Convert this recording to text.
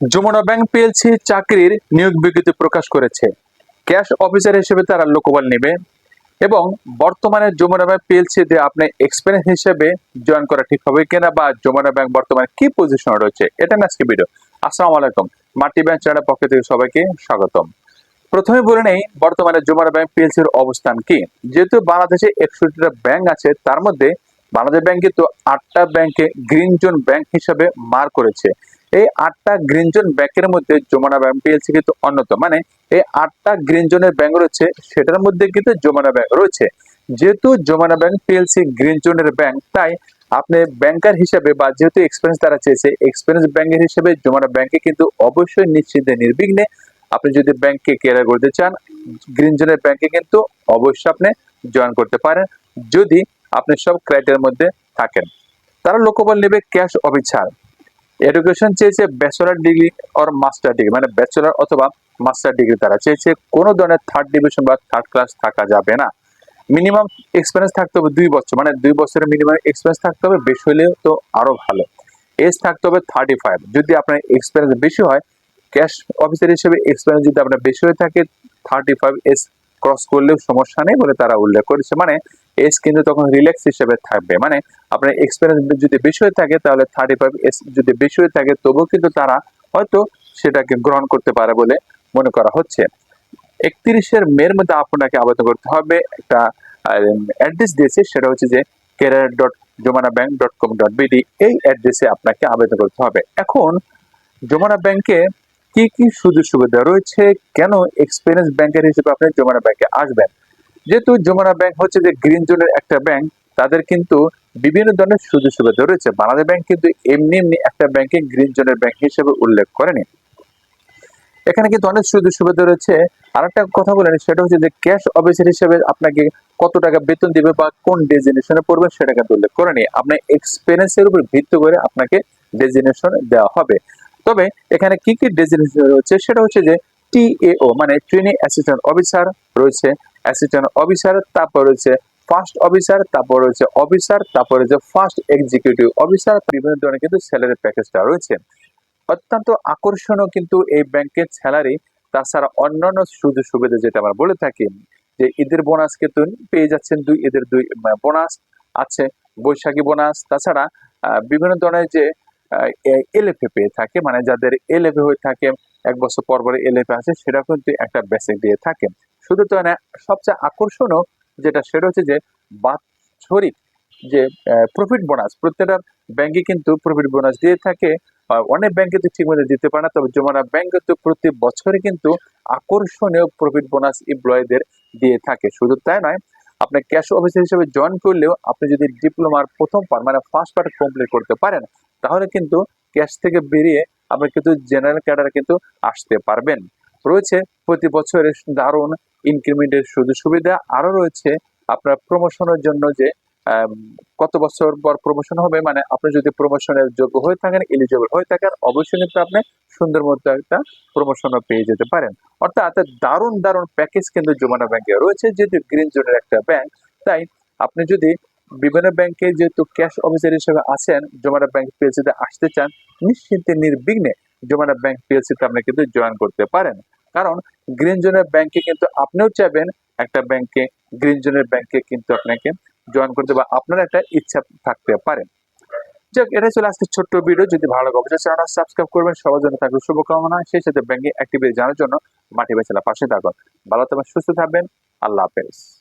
Jamuna bank PLC চাকরির নিয়োগ বিজ্ঞপ্তি প্রকাশ করেছে। ক্যাশ অফিসার হিসেবে তারা লোকবল নেবে এবং বর্তমানে যমুনা ব্যাংক পিএলসি দিয়ে আপনি এক্সপিরিয়েন্স হিসেবে জয়েন করা ঠিক হবে কিনা বা যমুনা ব্যাংক বর্তমানে কি পজিশনে রয়েছে, এটা না আজকে ভিডিও আসসালামু আলাইকুম, মাটি ব্যাংক চ্যানেলের পক্ষ থেকে সবাইকে স্বাগতম। প্রথমে বলে নেই বর্তমানে যমুনা ব্যাংক পিএলসির অবস্থান কি। যেহেতু বাংলাদেশে একষট্টিটা ব্যাংক আছে, তার মধ্যে বাংলাদেশ ব্যাংক কিন্তু আটটা ব্যাংকে গ্রিন জোন ব্যাংক হিসাবে মার করেছে। এই আটটা গ্রিন জোন ব্যাংকের মধ্যে যমুনা ব্যাংক পিএলসি কিন্তু অন্যতম। মানে এই আটটা গ্রিন জোনের ব্যাংক রয়েছে, সেটার মধ্যে কিন্তু যমুনা ব্যাংক রয়েছে। যেহেতু যমুনা ব্যাংক পিএলসি গ্রিন জোনের ব্যাংক, তাই আপনি ব্যাংকার হিসেবে বা যেহেতু এক্সপিরিয়েন্স তারা চেয়েছে এক্সপিরিয়েন্স ব্যাংকের হিসেবে যমুনা ব্যাংকে কিন্তু অবশ্যই নিশ্চিন্তে, নির্বিঘ্নে আপনি যদি ব্যাংকে কেয়ার করতে চান গ্রিন জোনের ব্যাংকে কিন্তু অবশ্যই আপনি জয়েন করতে পারেন, যদি আপনি সব ক্রাইটেরিয়ার মধ্যে থাকেন। তারা লোকবল নেবে ক্যাশ অফিসার। এডুকেশন চেয়েছে bachelor degree or master degree মানে ব্যাচেলার অথবা মাস্টার ডিগ্রি তারা চেয়েছে কোনো ধরনের থার্ড ডিভিশন বা থার্ড ক্লাস থাকা যাবে না। মিনিমাম এক্সপিরিয়েন্স থাকতে হবে দুই বছর মানে দুই বছরের মিনিমাম এক্সপিরিয়েন্স থাকতে হবে, বেশি হলেও তো আরও ভালো। এজ থাকতে হবে থার্টি ফাইভ যদি আপনার এক্সপিরিয়েন্স বেশি হয় ক্যাশ অফিসার হিসেবে এক্সপিরিয়েন্স যদি আপনার বেশি হয়ে থাকে থার্টি ফাইভ এজ ক্রস করলেও সমস্যা নেই বলে তারা উল্লেখ করেছে। মানে এজ কিন্তু তখন রিল্যাক্স হিসেবে থাকবে। মানে আপনার এক্সপিরিয়েন্স যদি বেশি হয়ে থাকে, তাহলে থার্টি ফাইভ এস যদি বেশি হয়ে থাকে, তবুও কিন্তু তারা হয়তো সেটাকে গ্রহণ করতে পারে বলে মনে করা হচ্ছে। একত্রিশের মের মধ্যে আপনাকে আবেদন করতে হবে। একটা অ্যাড্রেস দিয়েছে, সেটা হচ্ছে যে career dot Jamuna bank dot com dot BD এই অ্যাড্রেসে আপনাকে আবেদন করতে হবে। এখন জমানা ব্যাংকে কি কি সুযোগ সুবিধা রয়েছে? কেন এক্সপিরিয়েন্স ব্যাংকের হিসেবে আপনি জমানা ব্যাংকে আসবেন? যেহেতু যমুনা ব্যাংক হচ্ছে যে গ্রিন জোনের একটা ব্যাংক, তাদের কিন্তু বিভিন্ন ধরনের সুযোগ সুবিধা রয়েছে। বাংলাদেশ ব্যাংক কিন্তু এমনি এমনি একটা ব্যাংকে গ্রিন জোনের ব্যাংক হিসেবে উল্লেখ করেনি। এখানে কিন্তু অনেক সুযোগ সুবিধা রয়েছে। আর একটা কথা বলেন সেটা হচ্ছে যে ক্যাশ অফিসার হিসেবে আপনাকে কত টাকা বেতন দিবে বা কোন ডেজিনেশনে পড়বে সেটা কিন্তু উল্লেখ করেনি। আপনার এক্সপিরিয়েন্সের উপর ভিত্তি করে আপনাকে ডেজিনেশন দেওয়া হবে। তবে এখানে কি কি ডেজিনেশন রয়েছে? সেটা হচ্ছে যে টিএও মানে ট্রেনিং অ্যাসিস্ট্যান্ট অফিসার রয়েছে। অ্যাসিস্ট্যান্ট অফিসার, তারপর রয়েছে ফার্স্ট অফিসার তারপর রয়েছে অফিসার তারপর রয়েছে ফার্স্ট এক্সিকিউটিভ অফিসার বিভিন্ন ধরনের কিন্তু স্যালারি প্যাকেজটা রয়েছে। অত্যন্ত আকর্ষণও কিন্তু এই ব্যাংকের স্যালারি তাছাড়া অন্যান্য সুযোগ সুবিধা যেটা আমরা বলে থাকি, যে ঈদের বোনাস কিন্তু পেয়ে যাচ্ছেন দুই, ঈদের দুই বোনাস আছে, বৈশাখী বোনাস তাছাড়া বিভিন্ন ধরনের যে এলএফএ পেয়ে থাকে মানে যাদের এলএফএ হয়ে থাকে, এক বছর পর পরে এলএফএ আছে সেটা কিন্তু একটা বেসিক দিয়ে থাকে। শুধু তো না, সবচেয়ে আকর্ষণীয় যেটা সেটা হচ্ছে যে বাৎসরিক যে প্রফিট বোনাস প্রত্যেকটা ব্যাংকে কিন্তু প্রফিট বোনাস দিয়ে থাকে। অনেক ব্যাংকে তো ঠিক মতো দিতে পারে না, তবে যমুনা ব্যাংক তো প্রতি বছরে কিন্তু আকর্ষণীয় প্রফিট বোনাস এমপ্লয়ীদের দিয়ে থাকে। শুধু তাই নয়, আপনি ক্যাশ অফিসার হিসেবে জয়েন করলেও আপনি যদি ডিপ্লোমার প্রথম পার্ট মানে ফার্স্ট পার্ট কমপ্লিট করতে পারেন, তাহলে কিন্তু ক্যাশ থেকে বেরিয়ে আপনি কিন্তু জেনারেল ক্যাডারে কিন্তু আসতে পারবেন। রয়েছে প্রতি বছরের দারুণ ইনক্রিমেন্টের সুযোগ সুবিধা। আরও রয়েছে আপনার প্রমোশনের জন্য যে কত বছর পর প্রমোশন হবে মানে আপনি যদি প্রমোশনের যোগ্য হয়ে থাকেন এলিজিবল হয়ে থাকেন, অবশ্যই কিন্তু আপনি সুন্দর মতো একটা প্রমোশনও পেয়ে যেতে পারেন। অর্থাৎ দারুণ দারুণ প্যাকেজ কিন্তু যমুনা ব্যাংকে রয়েছে, যেহেতু গ্রিন জোনের একটা ব্যাংক তাই আপনি যদি বিভিন্ন ব্যাংকে যেহেতু ক্যাশ অফিসার হিসেবে আছেন যমুনা ব্যাংক পিএলসিতে আসতে চান, নিশ্চিন্তে, নির্বিঘ্নে যমুনা ব্যাংক পিএলসিতে আপনি কিন্তু জয়েন করতে পারেন। কারণ গ্রিন জোনের ব্যাংকে কিন্তু আপনিও চাইবেন একটা ব্যাংকে গ্রিন জোনের ব্যাংকে কিন্তু আপনাকে জয়েন করতে বা আপনার একটা ইচ্ছা থাকতে পারে। যাক এটা চলে আজকে ছোট্ট ভিডিও যদি ভালো লাগে, অবশ্যই চ্যানেল সাবস্ক্রাইব করবেন। সবার জন্য থাকবে শুভকামনা। সেই সাথে ব্যাংকে অ্যাক্টিভিটি জানার জন্য মাটি বেচালা পাশে থাকুন। ভালো থাকবেন, সুস্থ থাকবেন। আল্লাহ হাফেজ।